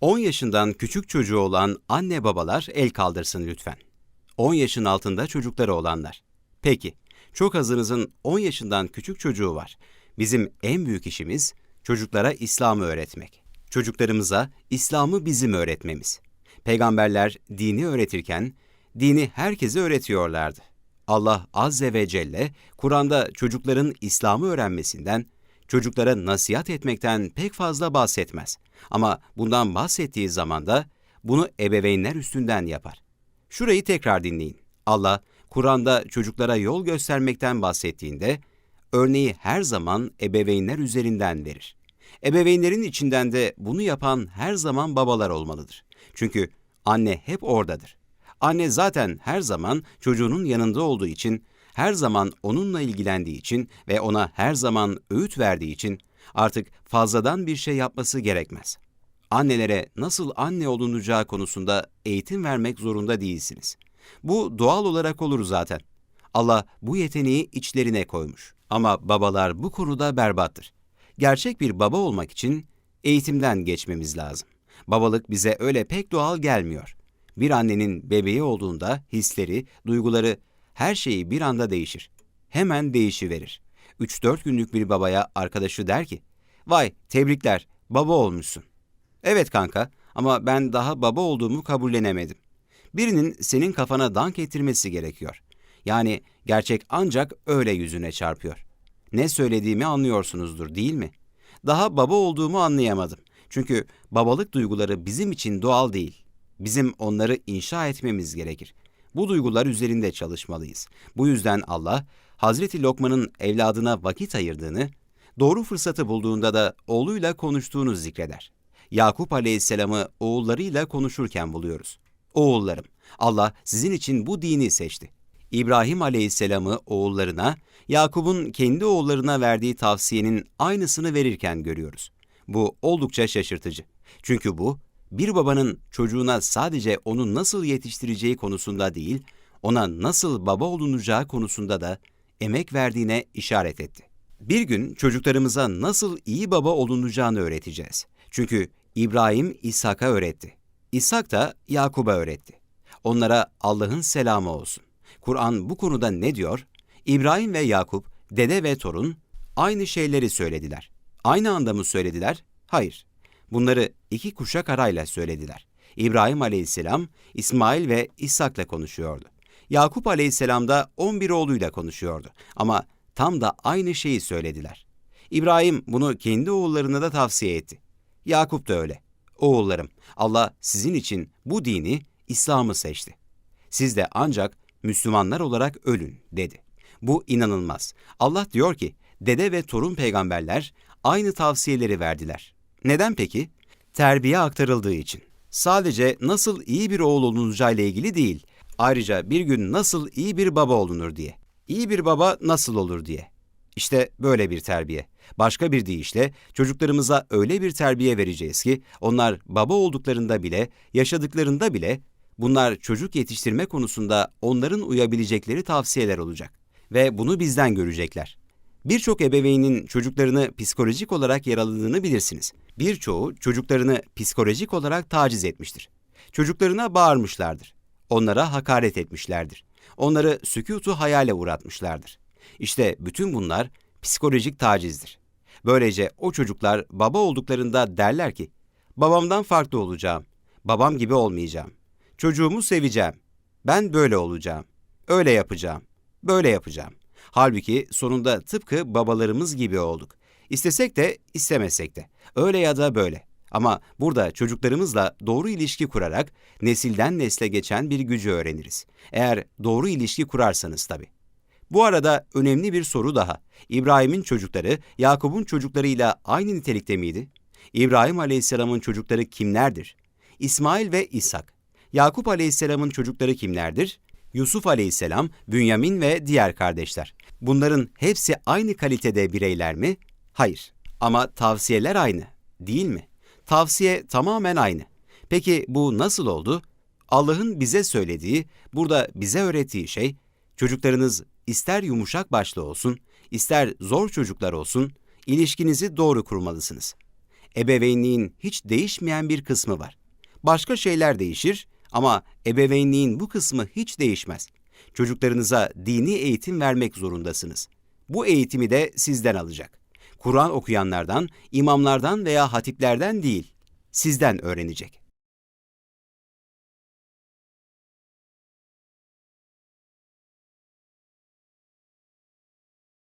10 yaşından küçük çocuğu olan anne babalar el kaldırsın lütfen. 10 yaşın altında çocukları olanlar. Peki, çok azınızın 10 yaşından küçük çocuğu var. Bizim en büyük işimiz çocuklara İslam'ı öğretmek. Çocuklarımıza İslam'ı bizim öğretmemiz. Peygamberler dini öğretirken dini herkese öğretiyorlardı. Allah Azze ve Celle Kur'an'da çocukların İslam'ı öğrenmesinden, çocuklara nasihat etmekten pek fazla bahsetmez. Ama bundan bahsettiği zaman da bunu ebeveynler üstünden yapar. Şurayı tekrar dinleyin. Allah Kur'an'da çocuklara yol göstermekten bahsettiğinde örneği her zaman ebeveynler üzerinden verir. Ebeveynlerin içinden de bunu yapan her zaman babalar olmalıdır. Çünkü anne hep oradadır. Anne zaten her zaman çocuğunun yanında olduğu için, her zaman onunla ilgilendiği için ve ona her zaman öğüt verdiği için artık fazladan bir şey yapması gerekmez. Annelere nasıl anne olunacağı konusunda eğitim vermek zorunda değilsiniz. Bu doğal olarak olur zaten. Allah bu yeteneği içlerine koymuş. Ama babalar bu konuda berbattır. Gerçek bir baba olmak için eğitimden geçmemiz lazım. Babalık bize öyle pek doğal gelmiyor. Bir annenin bebeği olduğunda hisleri, duyguları, her şeyi bir anda değişir. Hemen değişiverir. 3-4 günlük bir babaya arkadaşı der ki, ''Vay tebrikler, baba olmuşsun.'' Evet kanka ama ben daha baba olduğumu kabullenemedim. Birinin senin kafana dank ettirmesi gerekiyor. Yani gerçek ancak öyle yüzüne çarpıyor. Ne söylediğimi anlıyorsunuzdur değil mi? Daha baba olduğumu anlayamadım. Çünkü babalık duyguları bizim için doğal değil. Bizim onları inşa etmemiz gerekir. Bu duygular üzerinde çalışmalıyız. Bu yüzden Allah, Hazreti Lokman'ın evladına vakit ayırdığını, doğru fırsatı bulduğunda da oğluyla konuştuğunu zikreder. Yakup Aleyhisselam'ı oğullarıyla konuşurken buluyoruz. Oğullarım, Allah sizin için bu dini seçti. İbrahim Aleyhisselam'ı oğullarına, Yakup'un kendi oğullarına verdiği tavsiyenin aynısını verirken görüyoruz. Bu oldukça şaşırtıcı. Çünkü bu, bir babanın çocuğuna sadece onu nasıl yetiştireceği konusunda değil, ona nasıl baba olunacağı konusunda da emek verdiğine işaret etti. Bir gün çocuklarımıza nasıl iyi baba olunacağını öğreteceğiz. Çünkü İbrahim İshak'a öğretti. İshak da Yakub'a öğretti. Onlara Allah'ın selamı olsun. Kur'an bu konuda ne diyor? İbrahim ve Yakup, dede ve torun aynı şeyleri söylediler. Aynı anda mı söylediler? Hayır. Bunları iki kuşak arayla söylediler. İbrahim aleyhisselam İsmail ve İshak'la konuşuyordu. Yakup aleyhisselam da 11 oğluyla konuşuyordu. Ama tam da aynı şeyi söylediler. İbrahim bunu kendi oğullarına da tavsiye etti. Yakup da öyle. Oğullarım, Allah sizin için bu dini, İslam'ı seçti. Siz de ancak Müslümanlar olarak ölün, dedi. Bu inanılmaz. Allah diyor ki, dede ve torun peygamberler aynı tavsiyeleri verdiler. Neden peki? Terbiye aktarıldığı için. Sadece nasıl iyi bir oğul olunacağıyla ilgili değil, ayrıca bir gün nasıl iyi bir baba olunur diye. İyi bir baba nasıl olur diye. İşte böyle bir terbiye. Başka bir deyişle çocuklarımıza öyle bir terbiye vereceğiz ki onlar baba olduklarında bile, yaşadıklarında bile bunlar çocuk yetiştirme konusunda onların uyabilecekleri tavsiyeler olacak ve bunu bizden görecekler. Birçok ebeveynin çocuklarını psikolojik olarak yaraladığını bilirsiniz. Birçoğu çocuklarını psikolojik olarak taciz etmiştir. Çocuklarına bağırmışlardır. Onlara hakaret etmişlerdir. Onları sükutu hayale uğratmışlardır. İşte bütün bunlar psikolojik tacizdir. Böylece o çocuklar baba olduklarında derler ki, babamdan farklı olacağım, babam gibi olmayacağım, çocuğumu seveceğim, ben böyle olacağım, öyle yapacağım, böyle yapacağım. Halbuki sonunda tıpkı babalarımız gibi olduk. İstesek de istemesek de. Öyle ya da böyle. Ama burada çocuklarımızla doğru ilişki kurarak nesilden nesle geçen bir gücü öğreniriz. Eğer doğru ilişki kurarsanız tabii. Bu arada önemli bir soru daha. İbrahim'in çocukları Yakup'un çocuklarıyla aynı nitelikte miydi? İbrahim Aleyhisselam'ın çocukları kimlerdir? İsmail ve İshak. Yakup Aleyhisselam'ın çocukları kimlerdir? Yusuf Aleyhisselam, Bünyamin ve diğer kardeşler. Bunların hepsi aynı kalitede bireyler mi? Hayır. Ama tavsiyeler aynı, değil mi? Tavsiye tamamen aynı. Peki bu nasıl oldu? Allah'ın bize söylediği, burada bize öğrettiği şey, çocuklarınız ister yumuşak başlı olsun, ister zor çocuklar olsun, ilişkinizi doğru kurmalısınız. ebeveynliğin hiç değişmeyen bir kısmı var. Başka şeyler değişir ama ebeveynliğin bu kısmı hiç değişmez. Çocuklarınıza dini eğitim vermek zorundasınız. Bu eğitimi de sizden alacak. Kur'an okuyanlardan, imamlardan veya hatiplerden değil, sizden öğrenecek.